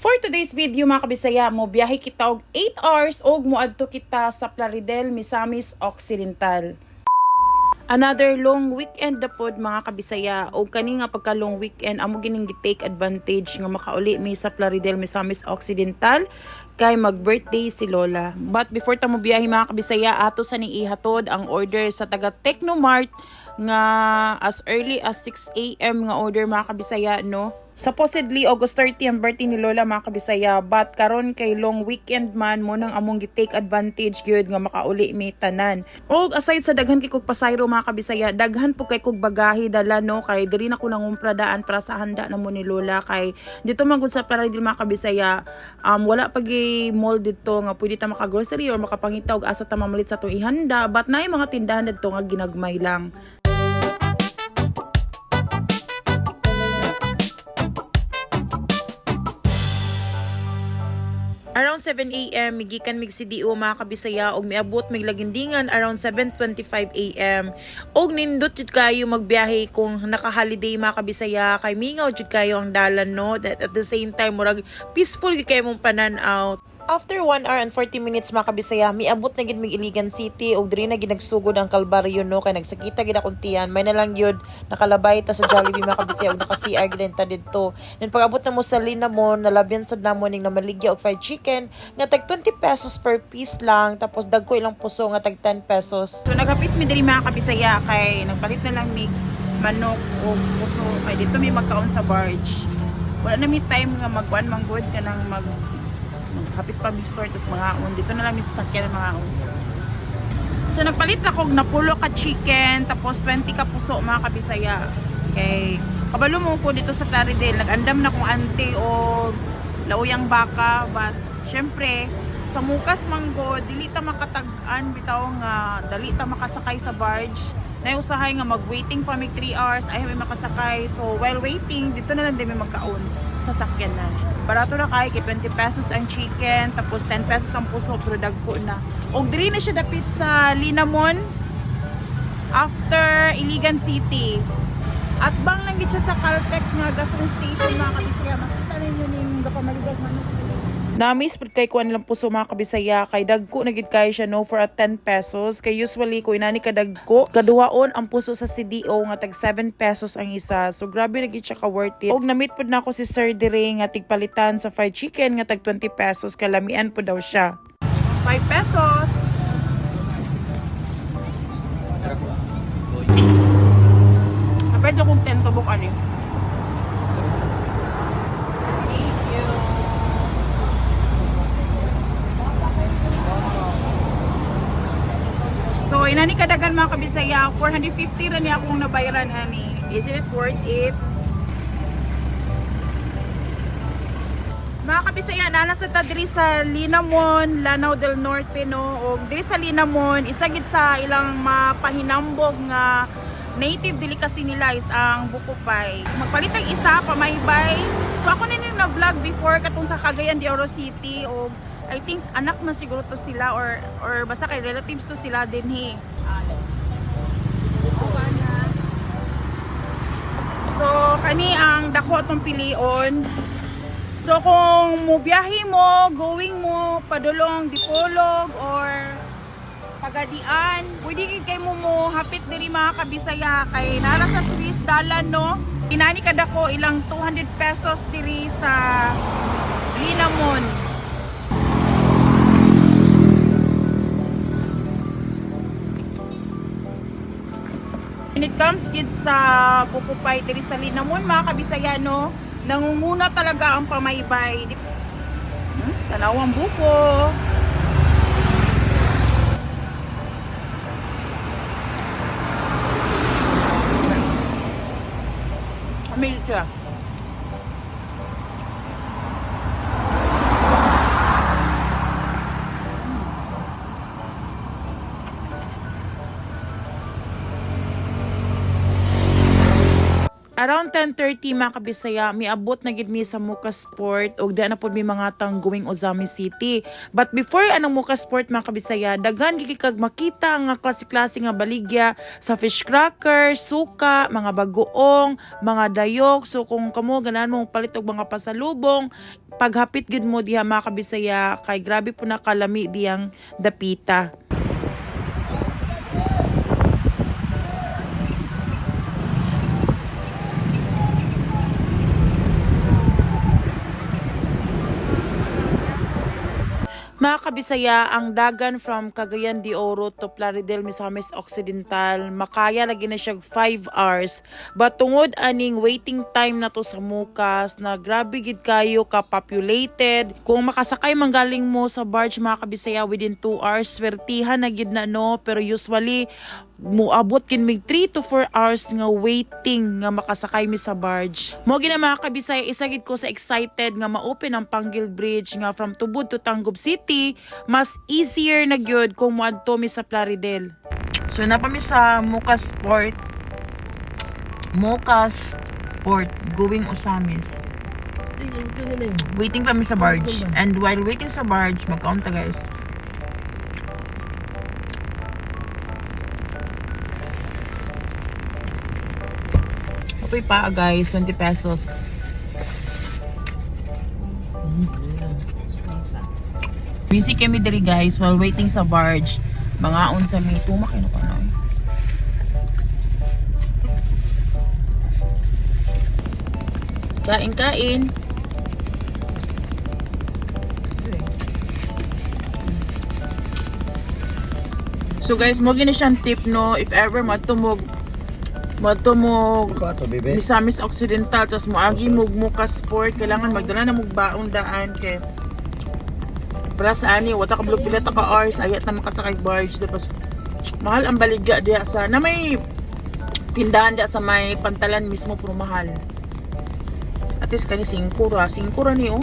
For today's video mga kabisaya, mo biyahe kita og 8 hours og moadto kita sa Plaridel, Misamis Occidental. Another long weekend na pod mga kabisaya o kani nga pagka long weekend amo gining gi-take advantage nga makauli mi sa Plaridel Misamis Occidental kay mag-birthday si Lola. But before ta mo biyahe mga kabisaya ato sa ning ihatod ang order sa taga Technomart nga as early as 6 a.m. nga order mga kabisaya no. Supposedly August 30 ang birthday ni Lola mga kabisaya but karon kay long weekend man mo nang among gi-take advantage gyud nga makauli mi tanan. O aside sa daghan kay kog pasayro mga kabisaya, daghan po kay kog bagahe dala no kay diri na ko nangumpra daan para sa handa na mo ni Lola kay dito man sa Paradil mga kabisaya um, wala pagi mall dito nga pwede ta maka-grocery or makapangita og asa ta mamalit sa to ihanda but naay mga tindahan dito nga ginagmay lang. Around 7 a.m. migikan mig CDO mga kabisaya og miabot mig lagindingan around 7:25 a.m. Og nindot jud kayo magbiyahe kung naka-holiday mga kabisaya kay mingaw jud kayo ang dalan no that at the same time murag peaceful gyud kayo mong panan-out. After 1 hour and 40 minutes mga kabisaya, miabot na gid mig Iligan City og diri na gid nagsugod ang Kalbaryo no kay nagsakita gid akong tiyan. May na lang gyud nakalabay ta sa Jollibee mga kabisaya og naka CR gid ta didto. Then pag abot na mo sa Linamon, nalabyan sad namo ning namaligya og fried chicken nga tag 20 pesos per piece lang tapos dagko ilang puso nga tag 10 pesos. So naghapit mi diri mga kabisaya kay nagpalit na lang mi manok o puso kay dito mi magkaon sa barge. Wala na mi time nga magkuan manggod ka nang mag hapit pa mi store tas mga on dito na lang mi sasakyan ng mga on so nagpalit ako og napulo ka chicken tapos 20 ka puso mga kabisaya. Okay. Kabalo mo ko dito sa Plaridel nagandam na kong ante o lauyang baka but syempre sa mukas manggo dili ta makatag-an bitaw nga dali ta makasakay sa barge. Na usahay nga mag-waiting pa mig 3 hours ay may makasakay. So while waiting dito na lang din may magkaon sa sakyanan barato na kay kay 20 pesos ang chicken tapos 10 pesos ang puso pero dagko na. Og diri na siya dapit sa Linamon after Iligan City. At bang lang siya sa Caltex nga gasoline station mga kabisaya makita ninyo ning gapamaligag manok Namis pud kay kuan lang puso mga kabisaya kay dagko na gid kay siya no for a 10 pesos. Kay usually ko inani ka dagko kaduwaon ang puso sa CDO nga tag 7 pesos ang isa. So grabe na gid siya ka worth it. Og namit pud na ako si Sir Dire nga tigpalitan sa fried chicken nga tag 20 pesos. Kalamian po daw siya. 5 pesos! Pwede kong 10 tubok ano. So, inani kadagan mga kabisaya, 450 rin niya akong nabayaran ani. Is it worth it? Mga kabisaya, nalasa ta diri sa Linamon, Lanao del Norte no. O diri sa Linamon, isa gid sa ilang mapahinambog nga native delicacy nila is ang buko pie. Magpalit ang isa pamaybay. So ako na na vlog before katong sa Cagayan de Oro City o I think anak na siguro to sila or or basta kay relatives to sila din he. So kani ang dako atong pilion. So kung mo biyahe mo, going mo padulong Dipolog or Pagadian, pwede gid kay mo mo hapit diri mga kabisaya kay nara sa Swiss dalan no. Inani kada ko ilang 200 pesos diri sa Linamon. When it comes kids sa Bukupay diri sa Linamon mga kabisaya no, nangunguna talaga ang pamaybay. Hmm? Tanawang buko. Siya. Around 10.30 mga kabisaya, miabot na gid mi sa Muka Sport ug di na pod mi mga tang going Ozami City. But before anong Muka Sport mga kabisaya, daghan gid kag makita nga klase-klase nga baligya sa fish cracker, suka, mga bagoong, mga dayok. So kung kamo ganahan mo palit og mga pasalubong, paghapit gud mo diha mga kabisaya kay grabe po na kalami diyang dapita. Mga kabisaya, ang dagan from Cagayan de Oro to Plaridel, Misamis Occidental, makaya lagi na siya 5 hours. But tungod aning waiting time na to sa Mukas, na grabe gid kayo ka-populated. Kung makasakay manggaling mo sa barge mga kabisaya within 2 hours, swertihan na gid na no. Pero usually, muabot kin mig 3 to 4 hours nga waiting nga makasakay mi sa barge. Mo gina mga kabisay isa gid ko sa excited nga ma-open ang Panggil Bridge nga from Tubod to Tangub City, mas easier na gyud kung moadto mi sa Plaridel. So napa mi sa Mukas Port. Mukas Port going Osamis. Waiting pa mi sa barge. And while waiting sa barge, mag-count ta guys. Apoy pa guys, 20 pesos. Busy kami diri guys while waiting sa barge. Mga unsa may tumak na pa na. Kain kain. So guys, mo gini siyang tip no if ever matumog matumog Pato, bebe. Misamis Occidental tapos moagi mog muka sport. Kailangan magdala na mog baon daan kay para sa ani wata ka bulog pila ta ka hours ayat na makasakay barge tapos mahal ang baligya diya sa na may tindahan diya sa may pantalan mismo pero mahal. At least kani 5 ra 5 ra ni oh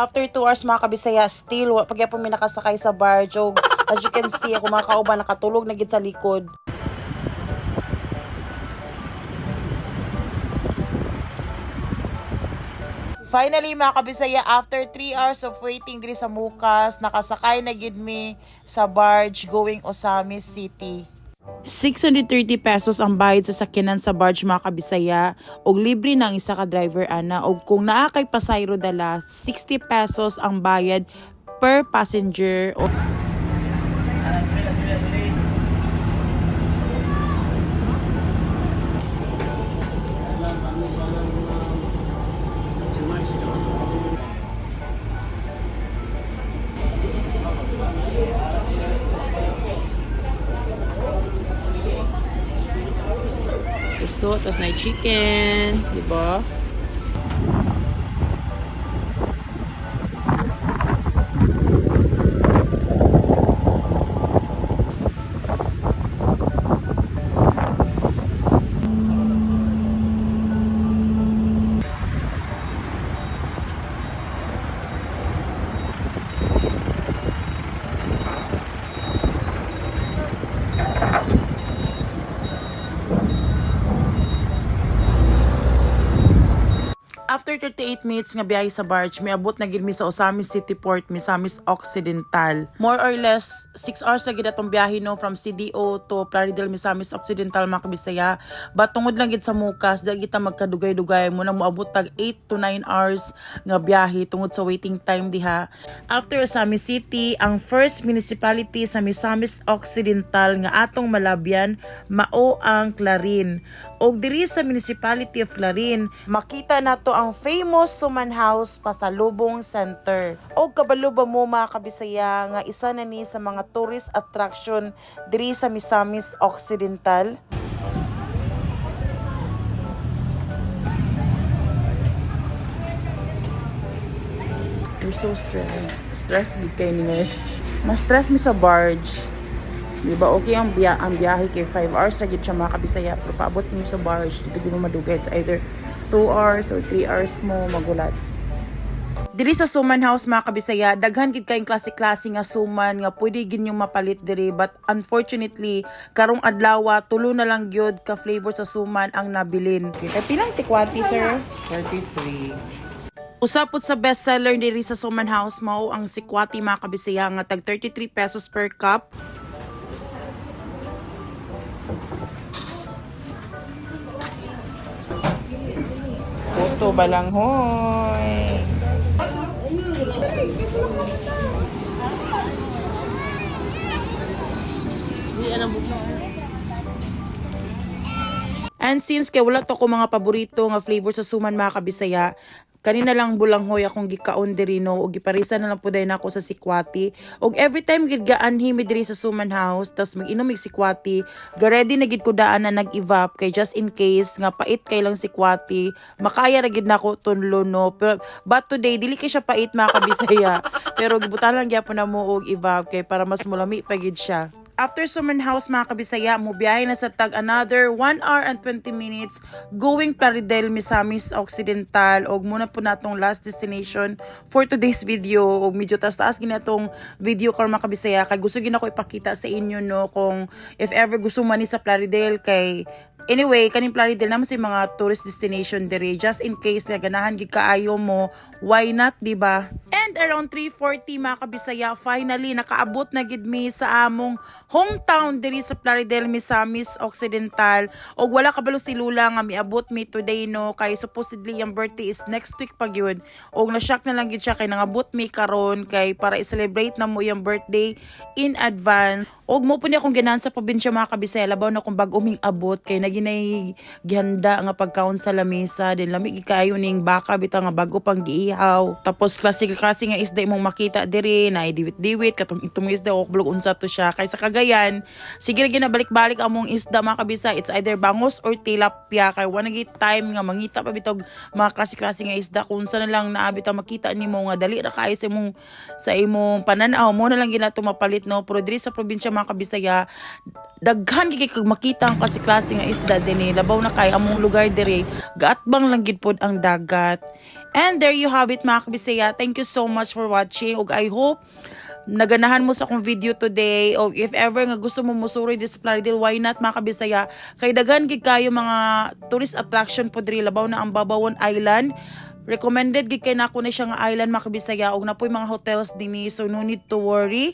After 2 hours mga kabisaya, still pagya po mi nakasakay sa barge. Og, as you can see, ako mga kauban nakatulog na sa likod. Finally mga kabisaya, after 3 hours of waiting diri sa Mukas, nakasakay na gid mi sa barge going Osamis City. 630 pesos ang bayad sa sakyanan sa barge mga kabisaya. Og libre ng isa ka driver ana. Og kung naa kay pasayro dala 60 pesos ang bayad per passenger. O tapos na chicken di ba After 38 minutes nga biyahe sa barge, may abot na gid mi sa Osamis City Port, Misamis Occidental. More or less 6 hours na gid atong biyahe no from CDO to Plaridel, Misamis Occidental mga kabisaya. But tungod lang gid sa Mukas, dahil kita magkadugay-dugay mo na moabot tag 8 to 9 hours nga biyahe tungod sa waiting time diha. After Osamis City, ang first municipality sa Misamis Occidental nga atong malabyan mao ang Clarin. Og diri sa Municipality of Clarin, makita nato ang famous Suman House Pasalubong Center. Og kabalo ba mo mga kabisaya nga isa na ni sa mga tourist attraction diri sa Misamis Occidental? You're so stressed. Stress gid kay ni. Mas stress mi sa barge. Di ba okay ang biya ang biyahe kay 5 hours ra gid siya mga kabisaya pero paabot niyo sa barge dito gyud mo madugay it's either 2 hours or 3 hours mo magulat. Diri sa Suman House mga kabisaya, daghan gid kayong klase-klase nga suman nga pwede gid yung mapalit diri but unfortunately karong adlaw tulo na lang gyud ka flavor sa suman ang nabilin. Eh pilang si Kwati sir? 33. Usapot sa bestseller diri sa Suman House mao ang Sikwati mga kabisaya nga tag 33 pesos per cup. Puto balanghoy. And since kay wala to ko mga paborito nga flavor sa suman mga kabisaya, kanina lang bulanghoy akong gikaon diri no? Ug giparisa na lang puday nako sa sikwati. Ug every time gid gaanhi mi diri sa suman house tas mag-inom mig sikwati ga ready na gid ko daan na nag-evap kay just in case nga pait kay lang sikwati makaya ra gid nako tunlo no? Pero but today dili kay siya pait mga kabisaya. Pero gibutan lang gyapon na mo og evap kay para mas mulami pa gid siya After Suman House mga kabisaya, mo biyahe na sa tag another 1 hour and 20 minutes going Plaridel, Misamis Occidental. Og muna po natong last destination for today's video. Og medyo taas-taas ginatong video karon mga kabisaya. Kay gusto gina ko ipakita sa inyo no kung if ever gusto man sa Plaridel kay Anyway, kaning Plaridel naman sa mga tourist destination diri just in case nga ganahan gid kaayo mo, why not, di ba? And around 3:40 mga kabisaya, finally nakaabot na gid mi sa among hometown diri sa Plaridel, Misamis Occidental. Og wala kabalo si Lula nga miabot mi today no kay supposedly yung birthday is next week pa gyud. Og na-shock na lang gid siya kay nangabot mi karon kay para i-celebrate na mo yung birthday in advance. Og mo po niya akong ganahan sa probinsya mga kabisaya labaw na kung bag uming abot kay naginay gihanda nga pagkaon sa lamesa din lami gi kaayo ning baka bitaw nga bago pang giihaw. Tapos classic klase nga isda imong makita diri na diwit-diwit katong itong isda og bulog unsa to siya kay sa Cagayan sige ra ginabalik-balik among isda mga kabisa it's either bangos or tilapia kay wala gid time nga mangita pa bitog mga klase-klase nga isda kung sa na lang naabit ang makita nimo nga dali ra kaayo sa imong sa imong pananaw. Mo na lang ginato mapalit no? Pero diri sa probinsya mga kabisaya daghan gid kay makita ang kasi klase nga isda dinhi. Labaw na kay among lugar diri. Gaatbang lang gid pod ang dagat. And there you have it mga kabisaya thank you so much for watching. Ug i hope naganahan mo sa akong video today. O if ever nga gusto mo musuroy this Plaridel why not mga kabisaya kay daghan gid kayo mga tourist attraction po diri. Labaw na ang Babawon Island. Recommended gid kay nako na siya nga island mga kabisaya og napoy mga hotels dinhi. So no need to worry